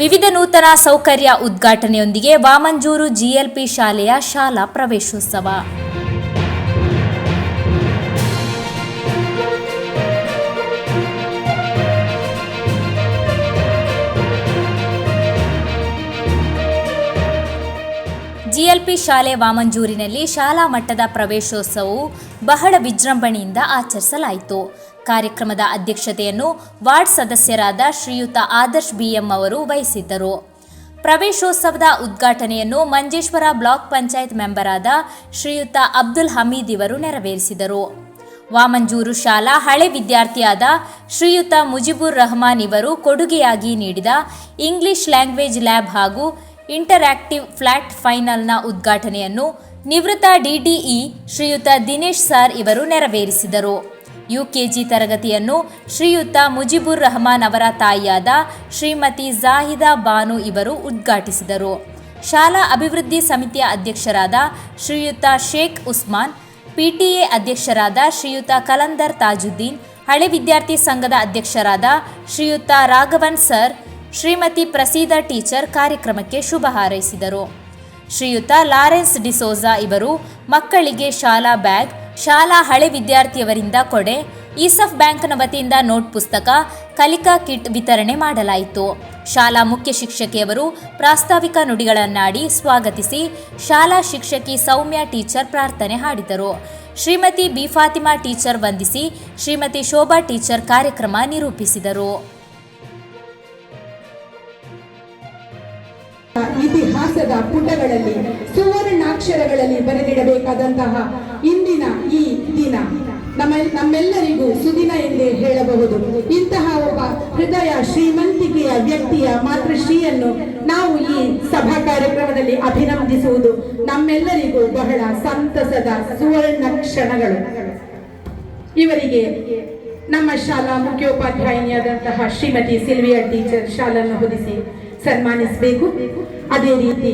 ವಿವಿಧ ನೂತನ ಸೌಕರ್ಯ ಉದ್ಘಾಟನೆಯೊಂದಿಗೆ ವಾಮಂಜೂರು ಜಿಎಲ್ಪಿ ಶಾಲೆಯ ಶಾಲಾ ಪ್ರವೇಶೋತ್ಸವ. ಜಿಎಲ್ಪಿ ಶಾಲೆ ವಾಮಂಜೂರಿನಲ್ಲಿ ಶಾಲಾ ಮಟ್ಟದ ಪ್ರವೇಶೋತ್ಸವವು ಬಹಳ ವಿಜೃಂಭಣೆಯಿಂದ ಆಚರಿಸಲಾಯಿತು. ಕಾರ್ಯಕ್ರಮದ ಅಧ್ಯಕ್ಷತೆಯನ್ನು ವಾರ್ಡ್ ಸದಸ್ಯರಾದ ಶ್ರೀಯುತ ಆದರ್ಶ್ ಬಿಎಂ ಅವರು ವಹಿಸಿದ್ದರು. ಪ್ರವೇಶೋತ್ಸವದ ಉದ್ಘಾಟನೆಯನ್ನು ಮಂಜೇಶ್ವರ ಬ್ಲಾಕ್ ಪಂಚಾಯತ್ ಮೆಂಬರಾದ ಶ್ರೀಯುತ ಅಬ್ದುಲ್ ಹಮೀದ್ ಇವರು ನೆರವೇರಿಸಿದರು. ವಾಮಂಜೂರು ಶಾಲಾ ಹಳೆ ವಿದ್ಯಾರ್ಥಿಯಾದ ಶ್ರೀಯುತ ಮುಜಿಬುರ್ ರಹಮಾನ್ ಇವರು ಕೊಡುಗೆಯಾಗಿ ನೀಡಿದ ಇಂಗ್ಲಿಷ್ ಲ್ಯಾಂಗ್ವೇಜ್ ಲ್ಯಾಬ್ ಹಾಗೂ ಇಂಟರ್ಆಕ್ಟಿವ್ ಫ್ಲಾಟ್ ಫೈನಲ್ನ ಉದ್ಘಾಟನೆಯನ್ನು ನಿವೃತ್ತ ಡಿಡಿಇ ಶ್ರೀಯುತ ದಿನೇಶ್ ಸಾರ್ ಇವರು ನೆರವೇರಿಸಿದರು. ಯುಕೆಜಿ ತರಗತಿಯನ್ನು ಶ್ರೀಯುತ ಮುಜಿಬುರ್ ರಹಮಾನ್ ಅವರ ತಾಯಿಯಾದ ಶ್ರೀಮತಿ ಜಾಹಿದಾ ಬಾನು ಇವರು ಉದ್ಘಾಟಿಸಿದರು. ಶಾಲಾ ಅಭಿವೃದ್ಧಿ ಸಮಿತಿಯ ಅಧ್ಯಕ್ಷರಾದ ಶ್ರೀಯುತ ಶೇಖ್ ಉಸ್ಮಾನ್, ಪಿಟಿಎ ಅಧ್ಯಕ್ಷರಾದ ಶ್ರೀಯುತ ಕಲಂದರ್ ತಾಜುದ್ದೀನ್, ಹಳೆ ವಿದ್ಯಾರ್ಥಿ ಸಂಘದ ಅಧ್ಯಕ್ಷರಾದ ಶ್ರೀಯುತ ರಾಘವನ್ ಸರ್ ಶ್ರೀಮತಿ ಪ್ರಸೀದ ಟೀಚರ್ ಕಾರ್ಯಕ್ರಮಕ್ಕೆ ಶುಭ ಹಾರೈಸಿದರು. ಶ್ರೀಯುತ ಲಾರೆನ್ಸ್ ಡಿಸೋಜಾ ಇವರು ಮಕ್ಕಳಿಗೆ ಶಾಲಾ ಬ್ಯಾಗ್, ಶಾಲಾ ಹಳೆ ವಿದ್ಯಾರ್ಥಿಯವರಿಂದ ಕೊಡೆ, ಈಸಫ್ ಬ್ಯಾಂಕ್ನ ವತಿಯಿಂದ ನೋಟ್ ಪುಸ್ತಕ, ಕಲಿಕಾ ಕಿಟ್ ವಿತರಣೆ ಮಾಡಲಾಯಿತು. ಶಾಲಾ ಮುಖ್ಯ ಶಿಕ್ಷಕಿಯವರು ಪ್ರಾಸ್ತಾವಿಕ ನುಡಿಗಳನ್ನಾಡಿ ಸ್ವಾಗತಿಸಿ ಶಾಲಾ ಶಿಕ್ಷಕಿ ಸೌಮ್ಯ ಟೀಚರ್ ಪ್ರಾರ್ಥನೆ ಹಾಡಿದರು. ಶ್ರೀಮತಿ ಬಿ ಫಾತಿಮಾ ಟೀಚರ್ ವಂದಿಸಿ ಶ್ರೀಮತಿ ಶೋಭಾ ಟೀಚರ್ ಕಾರ್ಯಕ್ರಮ ನಿರೂಪಿಸಿದರು. ಇತಿಹಾಸದ ಪುಟಗಳಲ್ಲಿ, ಸುವರ್ಣಾಕ್ಷರಗಳಲ್ಲಿ ಬರೆದಿಡಬೇಕಾದಂತಹ ಇಂದಿನ ಈ ದಿನ. ನಮ್ಮ ನಮ್ಮೆಲ್ಲರಿಗೂ ಸುದಿನ ಎಂದೇ ಹೇಳಬಹುದು. ಇಂತಹ ಒಬ್ಬ ಹೃದಯ ಶ್ರೀಮಂತಿಕೆಯ ವ್ಯಕ್ತಿಯ ಮಾತೃಶ್ರೀಯನ್ನು ನಾವು ಈ ಸಭಾ ಕಾರ್ಯಕ್ರಮದಲ್ಲಿ ಅಭಿನಂದಿಸುವುದು ನಮ್ಮೆಲ್ಲರಿಗೂ ಬಹಳ ಸಂತಸದ ಸುವರ್ಣ ಕ್ಷಣಗಳು. ಇವರಿಗೆ ನಮ್ಮ ಶಾಲಾ ಮುಖ್ಯೋಪಾಧ್ಯಾಯಿನಿಯಾದಂತಹ ಶ್ರೀಮತಿ ಸಿಲ್ವಿಯಾ ಟೀಚರ್ ಶಾಲನ್ನು ಹೊದಿಸಿ ಸನ್ಮಾನಿಸಬೇಕು. ಅದೇ ರೀತಿ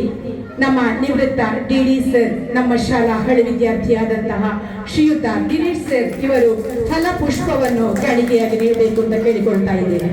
ನಮ್ಮ ನಿವೃತ್ತ ಡಿ ಡಿ ಸರ್, ನಮ್ಮ ಶಾಲಾ ಹಳೆ ವಿದ್ಯಾರ್ಥಿಯಾದಂತಹ ಶ್ರೀಯುತ ಗಿರೀಶ್ ಸರ್, ಇವರು ಫಲಪುಷ್ಪವನ್ನು ಕಾಣಿಕೆಯಾಗಿ ನೀಡಬೇಕು ಅಂತ ಕೇಳಿಕೊಳ್ತಾ ಇದ್ದೇನೆ.